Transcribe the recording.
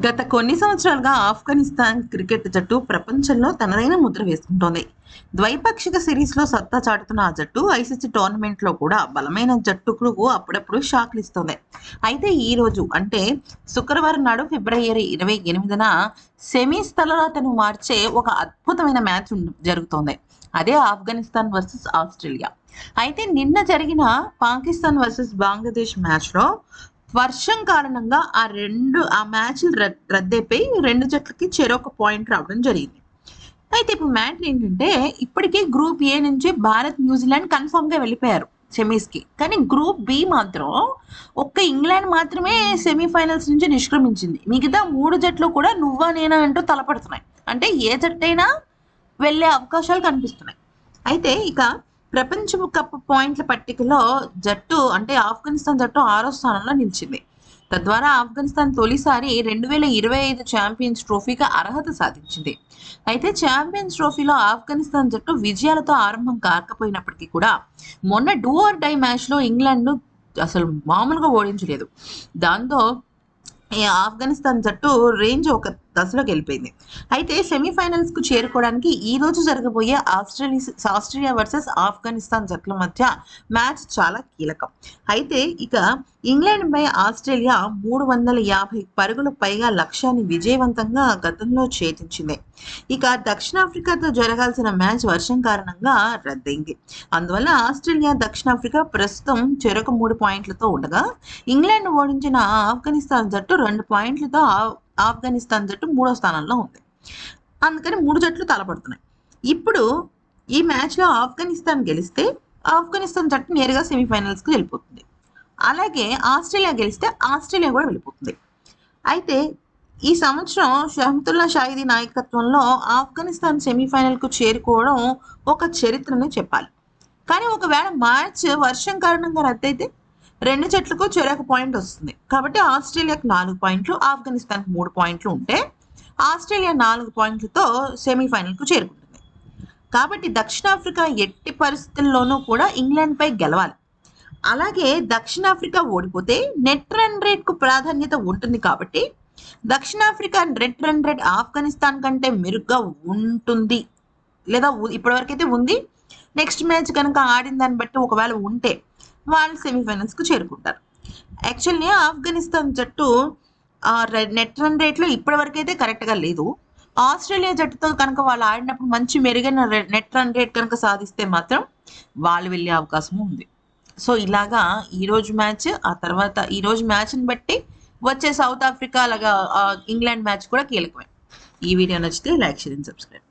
గత కొన్ని సంవత్సరాలుగా ఆఫ్ఘనిస్తాన్ క్రికెట్ జట్టు ప్రపంచంలో తనదైన ముద్ర వేసుకుంటోంది. ద్వైపాక్షిక సిరీస్లో సత్తా చాటుతున్న ఆ జట్టు ఐసీసీ టోర్నమెంట్లో కూడా బలమైన జట్టుకు అప్పుడప్పుడు షాక్లు ఇస్తోంది. అయితే ఈ రోజు అంటే శుక్రవారం నాడు ఫిబ్రవరి ఇరవై ఎనిమిదిన సెమీ స్థలరాతను మార్చే ఒక అద్భుతమైన మ్యాచ్ జరుగుతోంది. అదే ఆఫ్ఘనిస్తాన్ వర్సెస్ ఆస్ట్రేలియా. అయితే నిన్న జరిగిన పాకిస్తాన్ వర్సెస్ బంగ్లాదేశ్ మ్యాచ్లో వర్షం కారణంగా ఆ రెండు ఆ మ్యాచ్లు రద్ రద్దయిపోయి రెండు జట్లకి చెరొక పాయింట్ రావడం జరిగింది. అయితే ఇప్పుడు మ్యాటర్ ఏంటంటే ఇప్పటికే గ్రూప్ ఏ నుంచి భారత్ న్యూజిలాండ్ కన్ఫామ్గా వెళ్ళిపోయారు సెమీస్కి కానీ గ్రూప్ బి మాత్రం ఒక్క ఇంగ్లాండ్ మాత్రమే సెమీఫైనల్స్ నుంచి నిష్క్రమించింది. మిగతా మూడు జట్లు కూడా నువ్వా నేనా అంటూ తలపడుతున్నాయి. అంటే ఏ జట్టైనా వెళ్ళే అవకాశాలు కనిపిస్తున్నాయి. అయితే ఇక ప్రపంచ కప్ పాయింట్ల పట్టికలో జట్టు అంటే ఆఫ్ఘనిస్తాన్ జట్టు ఆరో స్థానంలో నిలిచింది. తద్వారా ఆఫ్ఘనిస్తాన్ తొలిసారి రెండు వేల ఇరవై ఐదు ఛాంపియన్స్ ట్రోఫీకి అర్హత సాధించింది. అయితే ఛాంపియన్స్ ట్రోఫీలో ఆఫ్ఘనిస్తాన్ జట్టు విజయాలతో ఆరంభం కాకపోయినప్పటికీ కూడా మొన్న డూ ఆర్ డై మ్యాచ్లో ఇంగ్లాండ్ను అసలు మామూలుగా ఓడించలేదు. దాంతో ఆఫ్ఘనిస్తాన్ జట్టు రేంజ్ ఒక దశలోకి వెళ్ళిపోయింది అయితే సెమీఫైనల్స్కు చేరుకోవడానికి ఈ రోజు జరగబోయే ఆస్ట్రేలియా ఆస్ట్రేలియా వర్సెస్ ఆఫ్ఘనిస్తాన్ జట్ల మధ్య మ్యాచ్ చాలా కీలకం. అయితే ఇక ఇంగ్లాండ్ పై ఆస్ట్రేలియా మూడు వందల యాభై పరుగుల పైగా లక్ష్యాన్ని విజయవంతంగా గతంలో ఛేదించింది. ఇక దక్షిణాఫ్రికాతో జరగాల్సిన మ్యాచ్ వర్షం కారణంగా రద్దయింది. అందువల్ల ఆస్ట్రేలియా దక్షిణాఫ్రికా ప్రస్తుతం చెరొక మూడు పాయింట్లతో ఉండగా ఇంగ్లాండ్ ఓడించిన ఆఫ్ఘనిస్తాన్ జట్టు రెండు పాయింట్లతో ఆఫ్ఘనిస్తాన్ జట్టు మూడో స్థానంలో ఉంది. అందుకని మూడు జట్లు తలపడుతున్నాయి. ఇప్పుడు ఈ మ్యాచ్లో ఆఫ్ఘనిస్తాన్ గెలిస్తే ఆఫ్ఘనిస్తాన్ జట్టు నేరుగా సెమీఫైనల్స్కి వెళ్ళిపోతుంది. అలాగే ఆస్ట్రేలియా గెలిస్తే ఆస్ట్రేలియా కూడా వెళ్ళిపోతుంది. అయితే ఈ సంవత్సరం షహమతుల్లా షాయిదీ నాయకత్వంలో ఆఫ్ఘనిస్తాన్ సెమీఫైనల్కు చేరుకోవడం ఒక చరిత్రనే చెప్పాలి. కానీ ఒకవేళ మ్యాచ్ వర్షం కారణంగా రద్దయితే రెండు జట్లకు చెరొక పాయింట్ వస్తుంది. కాబట్టి ఆస్ట్రేలియాకు నాలుగు పాయింట్లు ఆఫ్ఘనిస్తాన్కి మూడు పాయింట్లు ఉంటే ఆస్ట్రేలియా నాలుగు పాయింట్లతో సెమీఫైనల్కు చేరుకుంటుంది. కాబట్టి దక్షిణాఫ్రికా ఎట్టి పరిస్థితుల్లోనూ కూడా ఇంగ్లాండ్పై గెలవాలి. అలాగే దక్షిణాఫ్రికా ఓడిపోతే నెట్ రన్ రేట్కు ప్రాధాన్యత ఉంటుంది కాబట్టి దక్షిణాఫ్రికా నెట్ రన్ రేట్ ఆఫ్ఘనిస్తాన్ కంటే మెరుగ్గా ఉంటుంది. లేదా ఇప్పటివరకైతే ఉంది. నెక్స్ట్ మ్యాచ్ కనుక ఆడిన దాన్ని బట్టి ఒకవేళ ఉంటే వాళ్ళు సెమీఫైనల్స్కు చేరుకుంటారు. యాక్చువల్లీ ఆఫ్ఘనిస్తాన్ జట్టు నెట్ రన్ రేట్లో ఇప్పటివరకు అయితే కరెక్ట్గా లేదు. ఆస్ట్రేలియా జట్టుతో కనుక వాళ్ళు ఆడినప్పుడు మంచి మెరుగైన నెట్ రన్ రేట్ కనుక సాధిస్తే మాత్రం వాళ్ళు వెళ్ళే అవకాశం ఉంది. సో ఇలాగా ఈరోజు మ్యాచ్ ఆ తర్వాత ఈరోజు మ్యాచ్ని బట్టి వచ్చే సౌత్ ఆఫ్రికా అలాగా ఇంగ్లాండ్ మ్యాచ్ కూడా కీలకమే. ఈ వీడియో నచ్చితే లైక్ షేర్ అండ్ సబ్స్క్రైబ్